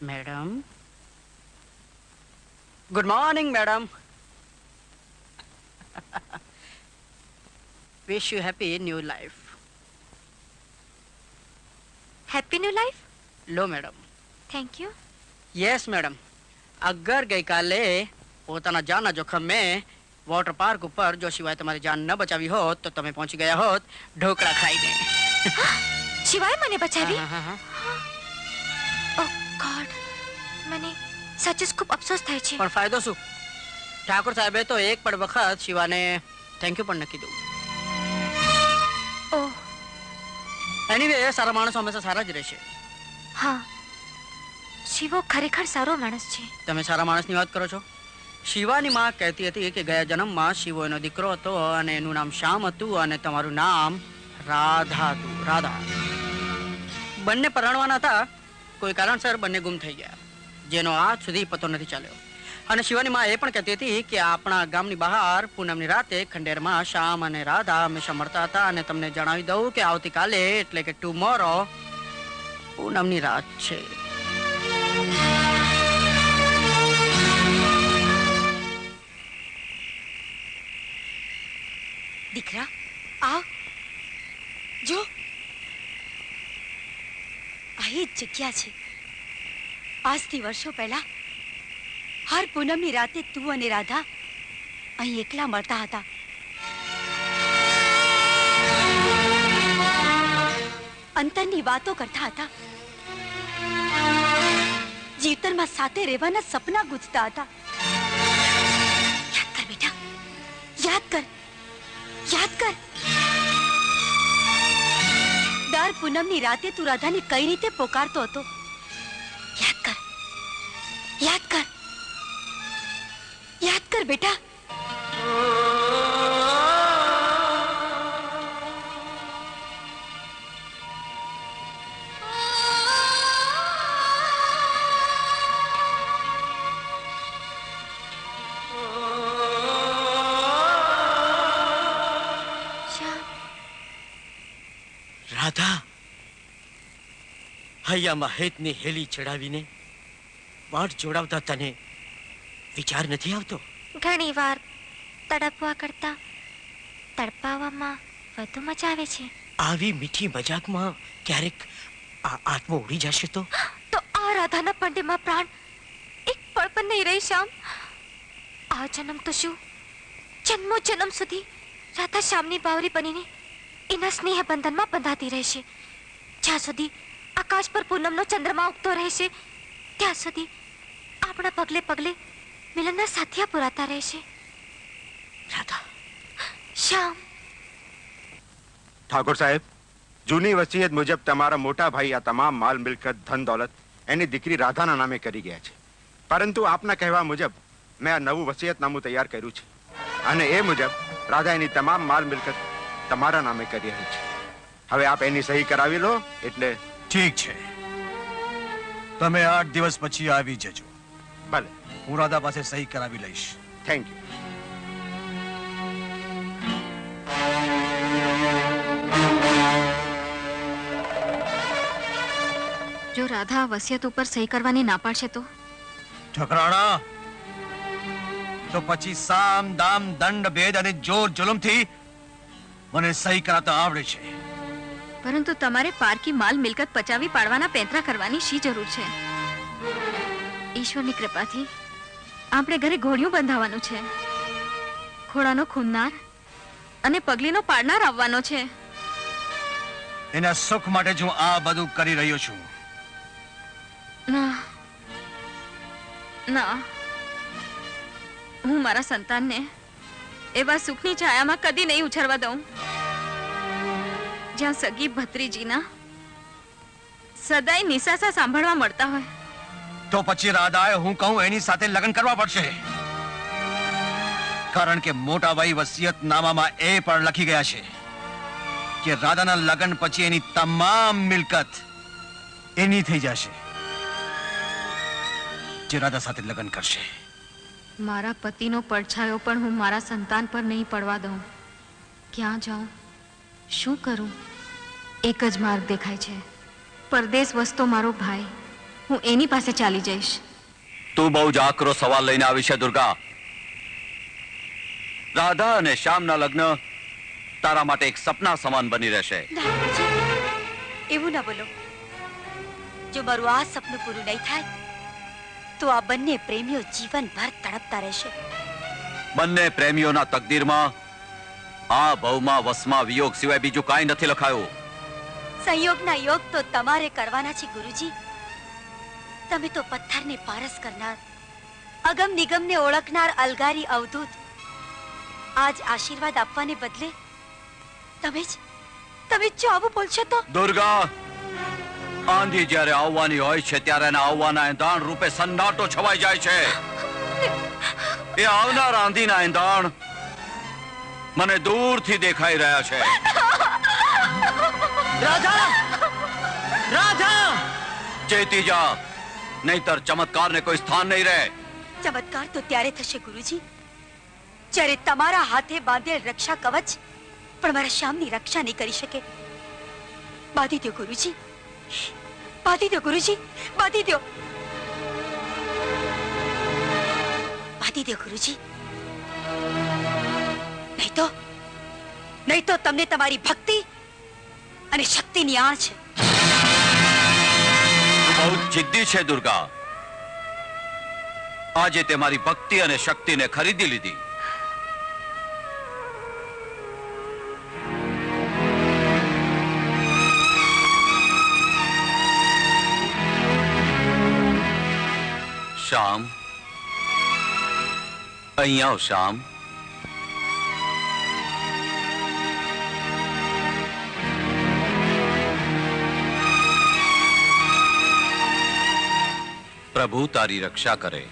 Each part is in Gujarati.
Madam good morning madam wish you happy new life happy new life law madam thank you yes madam અગર ગઈકાલે પોતાના જાનના જોખમે વોટર પાર્ક ઉપર જો સિવાય તમારી જાન ન બચાવી હોત તો તમે પહોંચી ગયા હોત ઢોકળા ખાઈને શિવાય મને બચાવી હા, હા, હા. ઓ ગોડ મને સચ ખૂબ અફસોસ થાય છે. પણ ફાયદો શું? ઠાકોર સાહેબે તો એક પણ વખત શિવાને થેન્ક યુ પણ ન કીધું ઓહ. એનીવે સારા માણસો હંમેશા સારા જ રહેશે હા. શિવો ખરેખર સારો માણસ છે. તમે સારા માણસની વાત કરો છો? શિવાની માં કહેતી હતી કે ગયા જન્મમાં શિવો એનો દીકરો હતો અને એનું નામ શ્યામ હતું અને તમારું નામ રાધા હતું રાધા. બંને પરણવાના હતા. કોઈ કારણસર બંને ગુમ થઈ ગયા. જેનો આજ સુધી પતો નથી ચાલ્યો. અને શિવાની માં એ પણ કહેતી હતી કે આપણા ગામની બહાર પૂનમની રાતે ખંડેરમાં શ્યામ અને રાધા હંમેશા મળતા હતા અને તમને જણાવી દઉં કે આવતીકાલે એટલે કે ટુમોરો પૂનમની રાત છે. દીકરા આ જો આ એ જ જગ્યા છે. આજથી વર્ષો પહેલા હર પૂનમની રાતે તું અને રાધા અહીં એકલા મળતા હતા. અંતરની વાતો કરતા હતા. જીવતરમાં સાથે રહેવાના સપના ગુજતા હતા. યાદ કર બેટા. યાદ કર. યાદ કર. દર પૂનમની રાતે તું રાધાને કઈ રીતે પોકારતો હતો? યાદ કર. યાદ કર. યાદ કર બેટા. હૈયામાં હેતની હેલી ચડાવીને વાટ જોડાવતા તને વિચાર નથી આવતો? ઘણી વાર તડપવા કરતા તડપાવામાં વધુ મજા આવે છે. આવી મીઠી મજાકમાં ક્યારેક આ આત્મો ઉડી જશે તો? તો આ રાધાના પંડેમાં પ્રાણ એક પળ પણ નહીં રહી શ્યામ. આ જન્મ તો શું? જન્મો જન્મ સુધી રાધા શ્યામની બાવરી બનીને એના સ્નેહ બંધનમાં બંધાતી રહેશે. જ્યાં સુધી આકાશ પર પૂનમનો ચંદ્રમા ઉગતો રહેશે. ત્યાં સુધી આપણા પગલે પગલે મિલનના સાથિયા પુરાતા રહેશે. રાધા. શ્યામ. ઠાકોર સાહેબ જૂની વસિયત મુજબ તમારા મોટા ભાઈ આ તમામ માલ મિલકત ધન દોલત એની દીકરી રાધાના નામે કરી ગયા છે. પરંતુ આપના કહેવા મુજબ મેં આ નવું વસિયતનામું તૈયાર કર્યું છે. અને એ મુજબ રાધા એની તમામ માલ મિલકત તમારા નામે કરી રહી છે. હવે આપ એની સહી કરાવી લો એટલે ઠીક છે. તમે આઠ દિવસ પછી આવી જજો. ભલે. હું રાધા પાસે સહી કરાવી લઈશ. થેન્ક યુ જો રાધા વસિયત ઉપર સહી કરવાની ના પાડશે તો? ઠકરાણા તો પછી સામ દામ દંડ ભેદ અને જોર જુલમથી મને સહી કરાતા આવડે છે. પરંતુ તમારે પારકી માલ મિલકત પચાવી પાડવાના પેંતરા કરવાની શી જરૂર છે? ઈશ્વરની કૃપાથી આપણે ઘરે ઘોડિયું બંધાવવાનું છે. ઘોડાનો ખૂનનાર અને પગલીનો પાડનાર આવવાનો છે. એના સુખ માટે જ હું આ બધું કરી રહ્યો છું. ના. ના. હું મારા સંતાનને એવા સુખની છાયામાં કદી નહીં ઉછરવા દઉં. જ્યાં સગી ભત્રીજીના સદાય નિસાસા સાંભળવા મળતા હોય. તો પછી રાધાએ હું કહું એની સાથે લગ્ન કરવા પડશે. કારણ કે મોટાભાઈ વસિયતનામામાં એ પણ લખી ગયા છે કે રાધાના લગ્ન પછી એની તમામ મિલકત એની થઈ જશે. જે રાધા સાથે લગ્ન કરશે. મારા પતિનો પડછાયો પણ હું મારા સંતાન પર નહીં પડવા દઉં. ક્યાં જાઉં? શું કરું? એક જ માર્ગ દેખાય છે. પરદેશ વસતો મારો ભાઈ. હું એની પાસે ચાલી જઈશ. તું બહુ જ આકરો સવાલ લઈને આવી છે દુર્ગા. રાધા અને શ્યામના લગ્ન તારા માટે એક સપના સમાન બની રહેશે. એવું ના બોલો. જો મારું આ સપનું પૂરું નહીં થાય તો આ બંને પ્રેમીઓ જીવનભર તડપતા રહેશે. બંને પ્રેમીઓના તકદીરમાં આ ભવમાં વસમાં વિયોગ સિવાય બીજું કાંઈ નથી લખાયું. સંયોગના યોગ તો તમારે કરવાના છે ગુરુજી. તમે તો પથ્થરને પારસ કરનાર અગમ નિગમને ઓળખનાર અલગારી અવધૂત. આજ આશીર્વાદ આપવાને બદલે તમે જ તમે જ આવું બોલશો તો? દુર્ગા આંધી જ્યારે આવવાની હોય છે ત્યારે એના આવવાના એંધાણ રૂપે સન્નાટો છવાઈ જાય છે. એ આવનાર આંધીના એંધાણ મને દૂરથી દેખાઈ રહ્યા છે. રાજા! રાજા! ચેતી જા નહીતર ચમત્કારને કોઈ સ્થાન નહીં રહે. ચમત્કાર તો ત્યારે થશે ગુરુજી. જ્યારે તમારા હાથે બાંધેલ રક્ષા કવચ પણ મારા શ્યામની રક્ષા નહીં કરી શકે. બાંધી દો ગુરુજી. બાંધી દો ગુરુજી. બાંધી દો બાંધી દો ગુરુજી. નહીં તો નહીં તો તમને તમારી ભક્તિ અને શક્તિની આણ છે. બહુ જિદ્દી છે, દુર્ગા. આજે તે મારી ભક્તિ અને શક્તિને ખરીદી લીધી. શ્યામ. અહીંયા આવ, શ્યામ. પ્રભુ તારી રક્ષા કરે.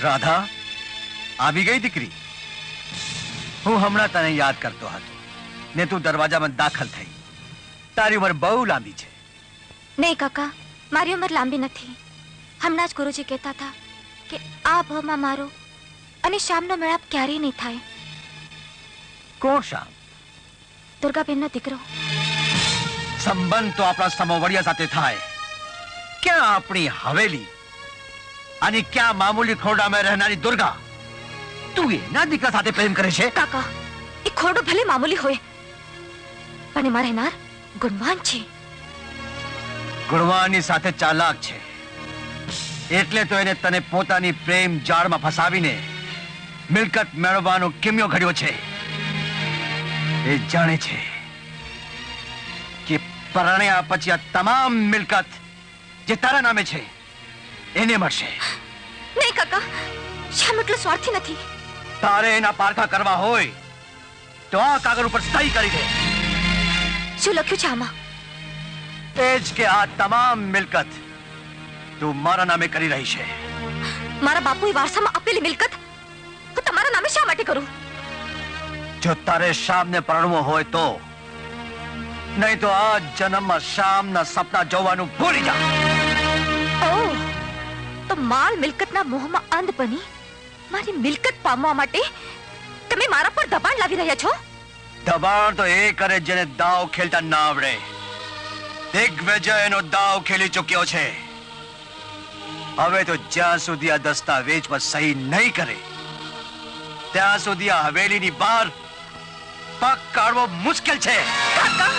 રાધા આવી ગઈ દીકરી? હું હમણાં તને યાદ કરતો હતો. ને તું દરવાજામાં દાખલ થઈ. તારી ઉંમર બહુ લાંબી છે. નહીં કાકા મારી ઉંમર લાંબી નથી. હમણાં જ ગુરુજી કહેતા હતા કે આ ભાવમાં મારો અને શ્યામનો મેળાપ ક્યારેય નહીં થાય. કોણ શામ દુર્ગાબેનનો દીકરો. સંબંધ તો આપણા સમોવડિયા સાથે થાય. ક્યાં આપણી હવેલી અને ક્યાં મામૂલી ખોરડામાં રહેનારી દુર્ગા? તું એના દીકરા સાથે પ્રેમ કરે છે? કાકા એ ખોરડો ભલે મામૂલી હોય પણ એમાં રહેનાર ગુણવાન છે. ગુણવાની સાથે ચાલાક છે. એટલે તો એને તને પોતાની પ્રેમ જાળમાં ફસાવીને મિલકત મેળવવાનો કેમ્યો ઘડ્યો છે. એ જાણે છે કે પરણ્યા પછી આ તમામ મિલકત જે તારા નામે છે એને મળશે. નહીં કાકા શ્યામ એટલો સ્વાર્થી નથી? તારે એના પારખા કરવા હોય તો આ કાગળ ઉપર સહી કરી દે. શું લખ્યું છે આમાં? એ જ કે આ તમામ મિલકત તું મારા નામે કરી રહી છે. મારા બાપુએ વારસામાં આપેલી મિલકત નામે શા માટે કરું? જો તારે શામને પરણવો હોય તો નહીં તો આ જન્મમાં શામના સપના જોવાનું ભૂલી જા. ઓહ તો માલ મિલકતના મોહમાં અંધ બની મારી મિલકત પામવા માટે તમે મારા પર દબાણ લાવી રહ્યા છો? દબાણ તો એ કરે જેને દાવ ખેલતા ના આવડે દિગ્વિજય એનો દાવ ખેલી ચૂક્યો છે. હવે તો જ્યાં સુધી આ દસ્તાવેજ પર સહી નહીં કરે ત્યાં સુધી આ હવેલીની બહાર પગ કાઢવો મુશ્કેલ છે. કાકા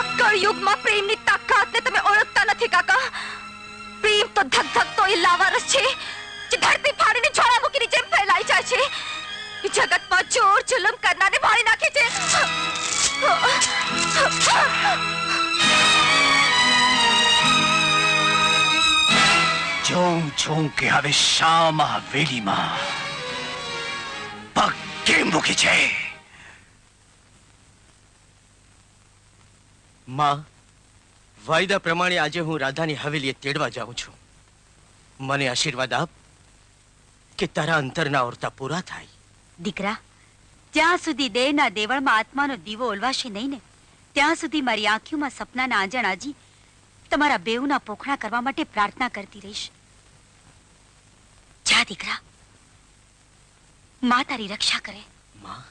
આ કળયુગમાં પ્રેમની તાકાતને તમે ઓળખતા નથી કાકા. પ્રેમ તો ધગધગતો એ લાવારસ છે જે ધરતી ફાડીને જ્વાળામુખીની જેમ ફેલાઈ જાય છે. એ જગતમાં ચોર જુલમ કરનારને ભાળી નાખે છે. જોઉં છું કે હવે શામ પગ કેમ છે માં વાયદા પ્રમાણે આજે હું રાધાની હવેલીએ તેડવા જાઉં છું. મને આશીર્વાદ આપ કે તારા અંતરના ઓરતા પૂરા થાય. દીકરા જ્યાં સુધી દેહના દેવળમાં આત્માનો દીવો ઓલવાશે નહીં ને ત્યાં સુધી મારી આંખીઓમાં સપનાના આંજણ આજી તમારા બેઉના પોખણા કરવા માટે પ્રાર્થના કરતી રહીશ. જા દીકરા. મા તારી રક્ષા કરે. માં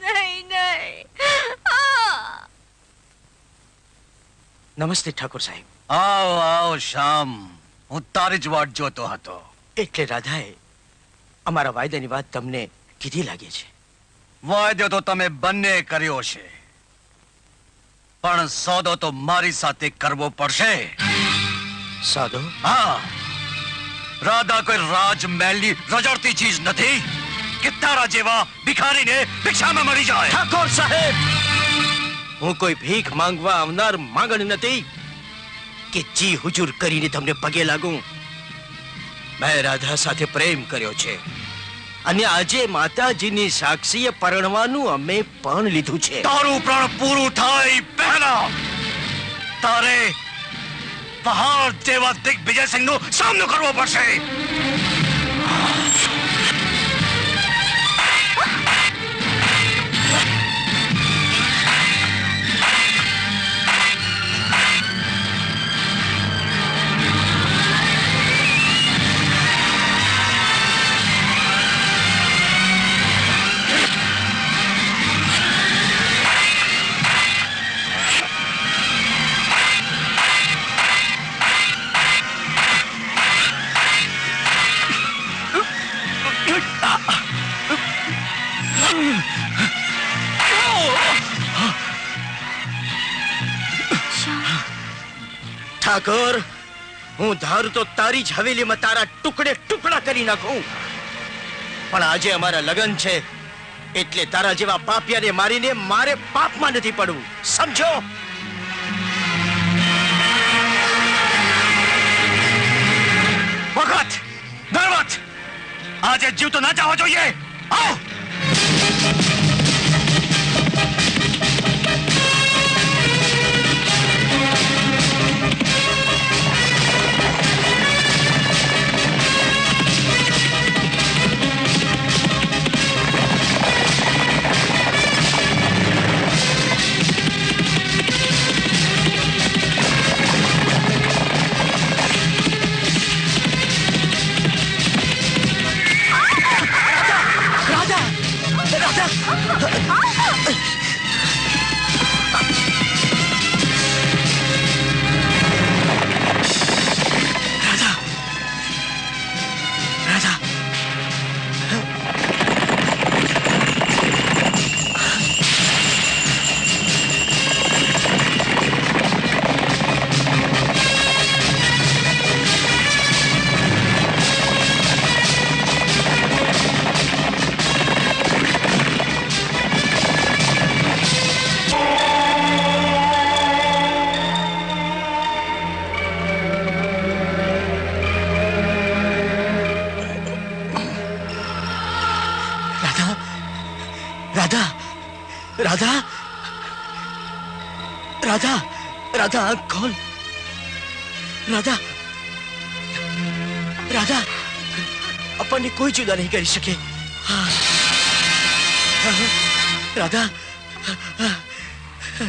નહીં નહીં નમસ્તે ઠાકોર સાહેબ આવો આવો શ્યામ હું તારી જ વાટ જોતો હતો એટલે રાધાએ અમારા વાયદાની વાત તમને કીધી લાગે છે વાયદો તો તમે બંને કર્યો છે. પણ સોદો તો મારી સાથે કરવો પડશે. સાદો? હા. રાધા કોઈ રાજમહેલની રજડતી ચીજ નથી કે તારા જેવા ભિખારીને ભિક્ષામાં મળી જાય. ઠાકોર સાહેબ! હું કોઈ ભીખ માંગવા આવનાર માંગણ નથી કે જી હુજુર કરીને તમને પગે લાગું. મેં રાધા સાથે પ્રેમ કર્યો છે. અને આજે માતાજીની સાક્ષીએ પરણવાનું અમે પણ લીધું છે. તારું પ્રાણ પૂરું થાય પહેલા. તારે પહાડ જેવા દિગ્વિજય સિંહનો સામનો કરવો પડશે. ઠાકોર, હું ધારું તો તારી જ હવેલીમાં તારા ટુકડે ટુકડા કરી નાખું. પણ આજે અમારા લગ્ન છે, એટલે તારા જેવા પાપિયાને મારીને મારે પાપમાં નથી પડવું. સમજો? વખત ધર્મત આજે જીવ તો ના જવા જોઈએ. આવ! રાધા? રાધા? રાધા આંખ ખોલ રાધા? રાધા, આપણને કોઈ જુદા નહીં કરી શકે. રાધા.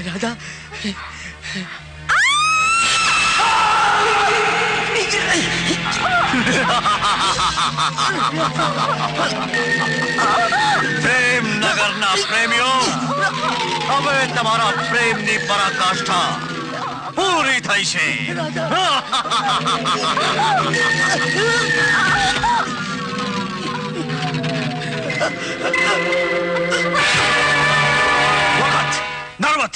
રાધા. પ્રેમ નગરના પ્રેમીઓ હવે તમારા પ્રેમની પરાકાષ્ઠા પૂરી થઈ છે વખત નર્વત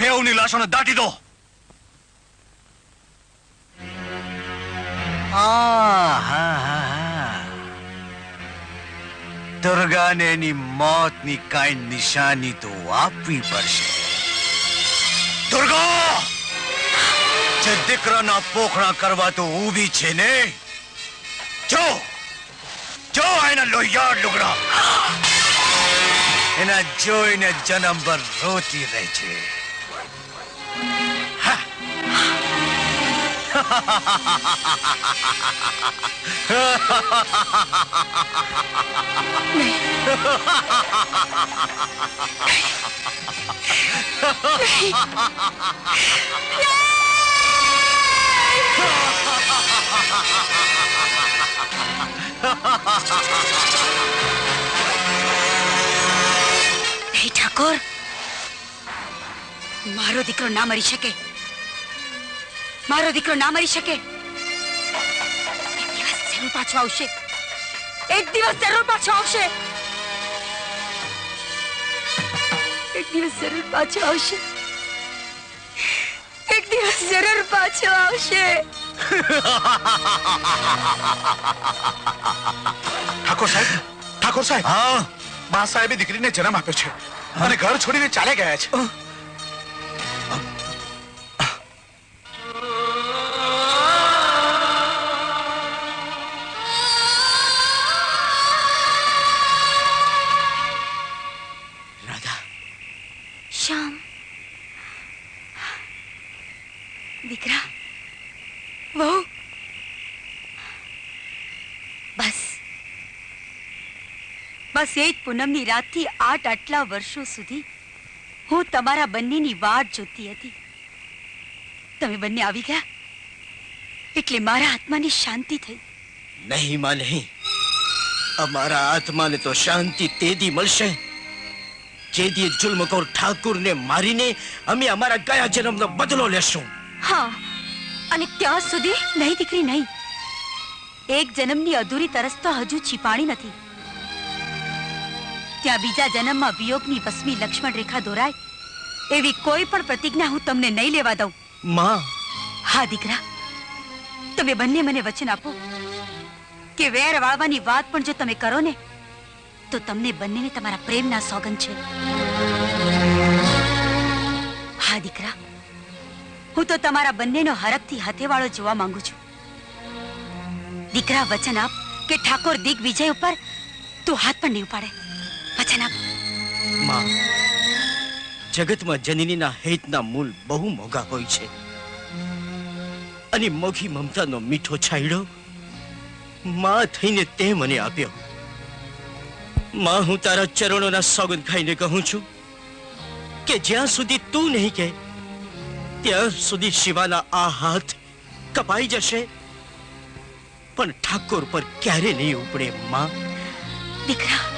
બેઉની લાશોને દાટી દો આહાહા. દુર્ગાને એની મોતની કાંઈ નિશાની તો આપવી પડશે. દુર્ગા! જે દીકરાના પોખણા કરવા તો ઊભી છે ને? જો! જો એના લોહિયાળ લુગડા! એના જોઈને જન્મભર રોતી રહે છે. ઠાકોર મારો દીકરો ના મરી શકે મારો દીકરો ના મરી શકે. એક દિવસ જરૂર પાછો આવશે. એક દિવસ જરૂર પાછો આવશે. એક દિવસ જરૂર પાછો આવશે. એક દિવસ જરૂર પાછો આવશે. ઠાકોર સાહેબ ઠાકોર સાહેબ. હા. બા સાહેબે દીકરીને જન્મ આપ્યો છે. અને ઘર છોડીને ચાલે ગયા છે. બસ એ જ પૂનમની રાતથી આઠ આટલા વર્ષો સુધી હું તમારા બંનેની વાટ જોતી હતી. તમે બંને આવી ગયા? એટલે મારા આત્માની શાંતિ થઈ. નહીં માં નહીં. અમારા આત્માને તો શાંતિ તેદી મળશે. જે જેદી જુલ્મકોર ઠાકુરને મારીને અમે અમારા ગયા જન્મનો બદલો લેશું. હા અને ત્યાં સુધી નહીં દીકરી નહીં. એક જન્મની અધૂરી તરસ તો હજુ છીપાણી નથી. ત્યાં બીજા જન્મમાં વિયોગની વસમી લક્ષ્મણ રેખા દોરાય એવી કોઈ પણ પ્રતિજ્ઞા હું તમને નહીં લેવા દઉં. માં. હા દીકરા. તમે બંને મને વચન આપો કે વેર વાળવાની વાત પણ જો તમે કરો ને તો તમને બંનેને તમારા પ્રેમના સોગંદ છે. હા દીકરા. હું તો તમારા બંનેનો હરખથી હથેવાળો જોવા માંગુ છું. દીકરા વચન આપ કે ઠાકોર દિગ્વિજય ઉપર તું હાથ પણ નહીં ઉપાડે. માં જગતમાં જનનીના હેતના મૂલ બહુ મોંઘા હોય છે. અને મોઘી મમતાનો મીઠો છાંયડો માં થઈને તે મને આપ્યો. માં હું તારા ચરણોના સોગંદ ખાઈને કહું છું કે જ્યાં સુધી તું નહીં કહે ત્યાં સુધી શિવાના આ હાથ કપાઈ જશે. પણ ઠાકોર પર ક્યારે નહીં ઉપડે માં? દીકરા